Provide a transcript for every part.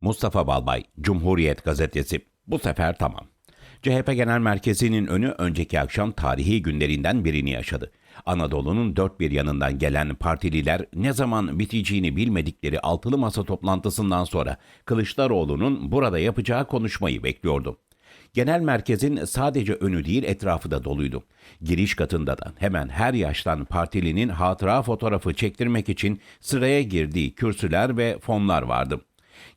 Mustafa Balbay, Cumhuriyet Gazetesi. Bu sefer tamam. CHP Genel Merkezi'nin önü önceki akşam tarihi günlerinden birini yaşadı. Anadolu'nun dört bir yanından gelen partililer ne zaman biteceğini bilmedikleri altılı masa toplantısından sonra Kılıçdaroğlu'nun burada yapacağı konuşmayı bekliyordu. Genel merkezin sadece önü değil etrafı da doluydu. Giriş katında da hemen her yaştan partilinin hatıra fotoğrafı çektirmek için sıraya girdiği kürsüler ve fonlar vardı.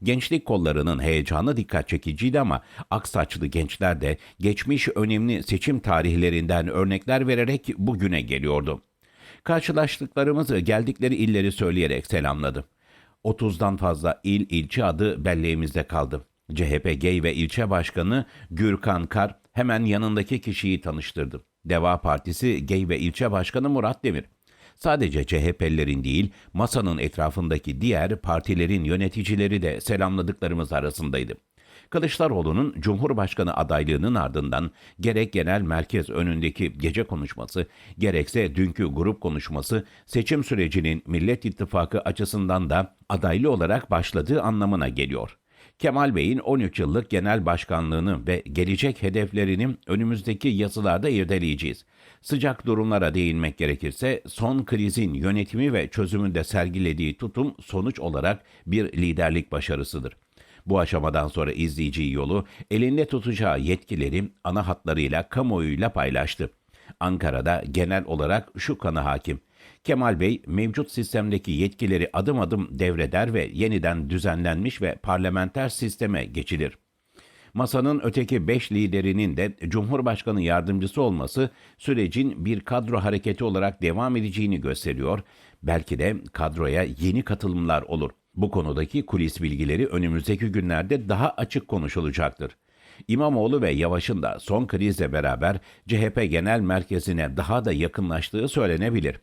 Gençlik kollarının heyecanı dikkat çekiciydi ama aksaçlı gençler de geçmiş önemli seçim tarihlerinden örnekler vererek bugüne geliyordu. Karşılaştıklarımız geldikleri illeri söyleyerek selamladı. 30'dan fazla il ilçe adı belleğimizde kaldı. CHP Gey ve ilçe başkanı Gürkan Kar hemen yanındaki kişiyi tanıştırdı. Deva Partisi Gey ve ilçe başkanı Murat Demir. Sadece CHP'lilerin değil, masanın etrafındaki diğer partilerin yöneticileri de selamladıklarımız arasındaydı. Kılıçdaroğlu'nun Cumhurbaşkanı adaylığının ardından gerek genel merkez önündeki gece konuşması, gerekse dünkü grup konuşması seçim sürecinin Millet İttifakı açısından da adaylı olarak başladığı anlamına geliyor. Kemal Bey'in 13 yıllık genel başkanlığını ve gelecek hedeflerini önümüzdeki yazılarda irdeleyeceğiz. Sıcak durumlara değinmek gerekirse son krizin yönetimi ve çözümünde sergilediği tutum sonuç olarak bir liderlik başarısıdır. Bu aşamadan sonra izleyeceği yolu elinde tutacağı yetkileri ana hatlarıyla kamuoyuyla paylaştı. Ankara'da genel olarak şu kanı hakim. Kemal Bey mevcut sistemdeki yetkileri adım adım devreder ve yeniden düzenlenmiş ve parlamenter sisteme geçilir. Masanın öteki beş liderinin de Cumhurbaşkanı yardımcısı olması sürecin bir kadro hareketi olarak devam edeceğini gösteriyor. Belki de kadroya yeni katılımlar olur. Bu konudaki kulis bilgileri önümüzdeki günlerde daha açık konuşulacaktır. İmamoğlu ve Yavaş'ın da son krizle beraber CHP Genel Merkezi'ne daha da yakınlaştığı söylenebilir.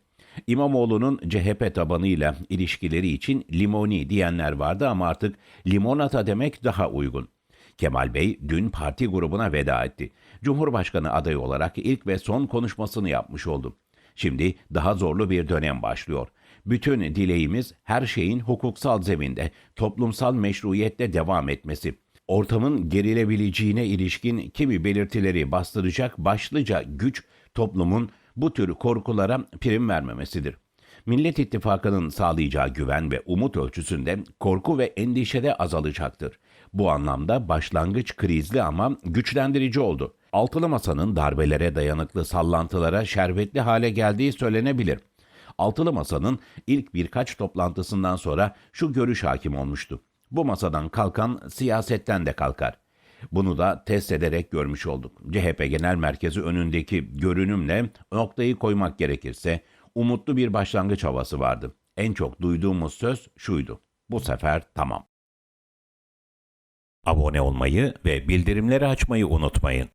İmamoğlu'nun CHP tabanıyla ilişkileri için limoni diyenler vardı ama artık limonata demek daha uygun. Kemal Bey dün parti grubuna veda etti. Cumhurbaşkanı adayı olarak ilk ve son konuşmasını yapmış oldu. Şimdi daha zorlu bir dönem başlıyor. Bütün dileğimiz her şeyin hukuksal zeminde, toplumsal meşruiyette devam etmesi. Ortamın gerilebileceğine ilişkin kimi belirtileri bastıracak başlıca güç toplumun bu tür korkulara prim vermemesidir. Millet İttifakı'nın sağlayacağı güven ve umut ölçüsünde korku ve endişe de azalacaktır. Bu anlamda başlangıç krizli ama güçlendirici oldu. Altılı Masa'nın darbelere dayanıklı sallantılara şerbetli hale geldiği söylenebilir. Altılı Masa'nın ilk birkaç toplantısından sonra şu görüş hakim olmuştu. Bu masadan kalkan siyasetten de kalkar. Bunu da test ederek görmüş olduk. CHP Genel Merkezi önündeki görünümle noktayı koymak gerekirse umutlu bir başlangıç havası vardı. En çok duyduğumuz söz şuydu. Bu sefer tamam. Abone olmayı ve bildirimleri açmayı unutmayın.